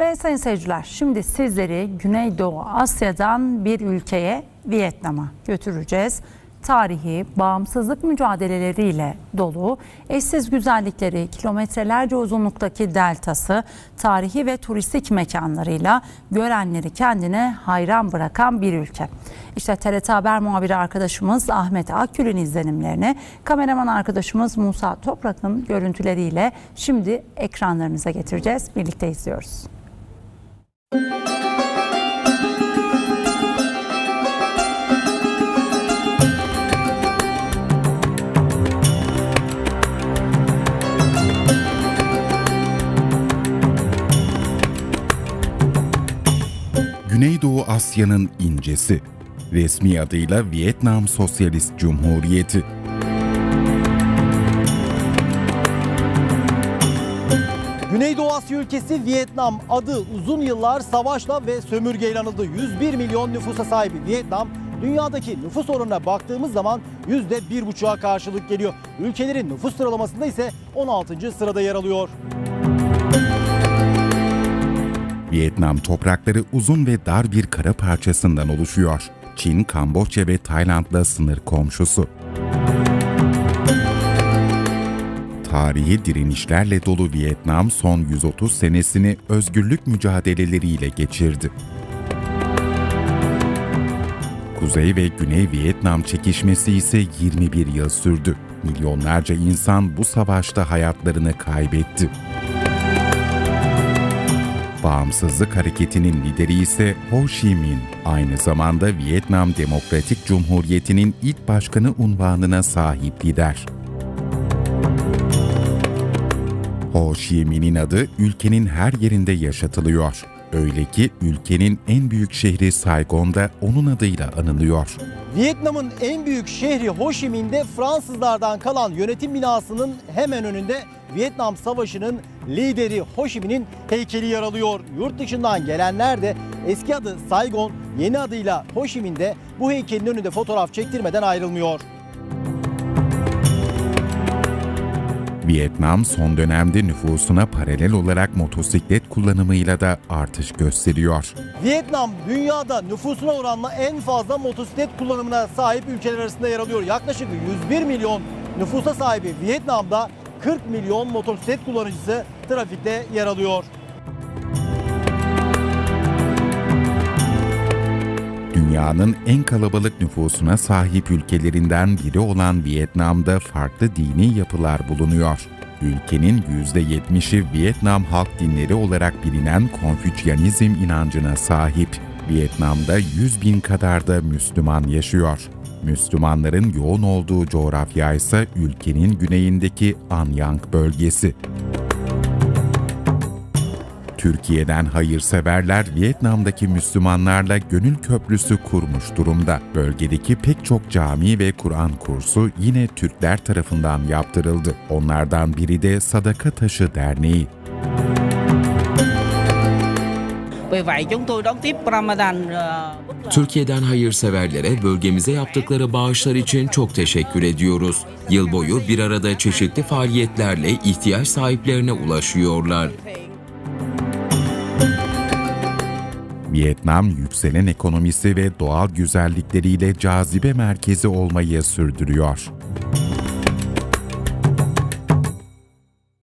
Ve sayın seyirciler şimdi sizleri Güneydoğu Asya'dan bir ülkeye Vietnam'a götüreceğiz. Tarihi, bağımsızlık mücadeleleriyle dolu, eşsiz güzellikleri, kilometrelerce uzunluktaki deltası, tarihi ve turistik mekanlarıyla görenleri kendine hayran bırakan bir ülke. İşte TRT Haber muhabiri arkadaşımız Ahmet Akgül'ün izlenimlerini, kameraman arkadaşımız Musa Toprak'ın görüntüleriyle şimdi ekranlarınıza getireceğiz. Birlikte izliyoruz. Güneydoğu Asya'nın incesi. Resmi adıyla Vietnam Sosyalist Cumhuriyeti. Asya ülkesi Vietnam adı uzun yıllar savaşla ve sömürgeyle anıldı. 101 milyon nüfusa sahip Vietnam dünyadaki nüfus oranına baktığımız zaman %1,5'a karşılık geliyor. Ülkelerin nüfus sıralamasında ise 16. sırada yer alıyor. Vietnam toprakları uzun ve dar bir kara parçasından oluşuyor. Çin, Kamboçya ve Tayland'la sınır komşusu. Tarihi direnişlerle dolu Vietnam son 130 senesini özgürlük mücadeleleriyle geçirdi. Kuzey ve Güney Vietnam çekişmesi ise 21 yıl sürdü. Milyonlarca insan bu savaşta hayatlarını kaybetti. Bağımsızlık hareketinin lideri ise Ho Chi Minh. Aynı zamanda Vietnam Demokratik Cumhuriyeti'nin ilk başkanı unvanına sahip lider. Ho Chi Minh'in adı ülkenin her yerinde yaşatılıyor. Öyle ki ülkenin en büyük şehri Saigon'da onun adıyla anılıyor. Vietnam'ın en büyük şehri Ho Chi Minh'de Fransızlardan kalan yönetim binasının hemen önünde Vietnam Savaşı'nın lideri Ho Chi Minh'in heykeli yer alıyor. Yurt dışından gelenler de eski adı Saigon, yeni adıyla Ho Chi Minh'de bu heykelin önünde fotoğraf çektirmeden ayrılmıyor. Vietnam son dönemde nüfusuna paralel olarak motosiklet kullanımıyla da artış gösteriyor. Vietnam dünyada nüfusuna oranla en fazla motosiklet kullanımına sahip ülkeler arasında yer alıyor. Yaklaşık 101 milyon nüfusa sahibi Vietnam'da 40 milyon motosiklet kullanıcısı trafikte yer alıyor. Dünyanın en kalabalık nüfusuna sahip ülkelerinden biri olan Vietnam'da farklı dini yapılar bulunuyor. Ülkenin %70'i Vietnam halk dinleri olarak bilinen Konfüçyanizm inancına sahip. Vietnam'da 100 bin kadar da Müslüman yaşıyor. Müslümanların yoğun olduğu coğrafya ise ülkenin güneyindeki Anyang bölgesi. Türkiye'den hayırseverler Vietnam'daki Müslümanlarla gönül köprüsü kurmuş durumda. Bölgedeki pek çok cami ve Kur'an kursu yine Türkler tarafından yaptırıldı. Onlardan biri de Sadaka Taşı Derneği. Türkiye'den hayırseverlere bölgemize yaptıkları bağışlar için çok teşekkür ediyoruz. Yıl boyu bir arada çeşitli faaliyetlerle ihtiyaç sahiplerine ulaşıyorlar. Vietnam yükselen ekonomisi ve doğal güzellikleriyle cazibe merkezi olmayı sürdürüyor.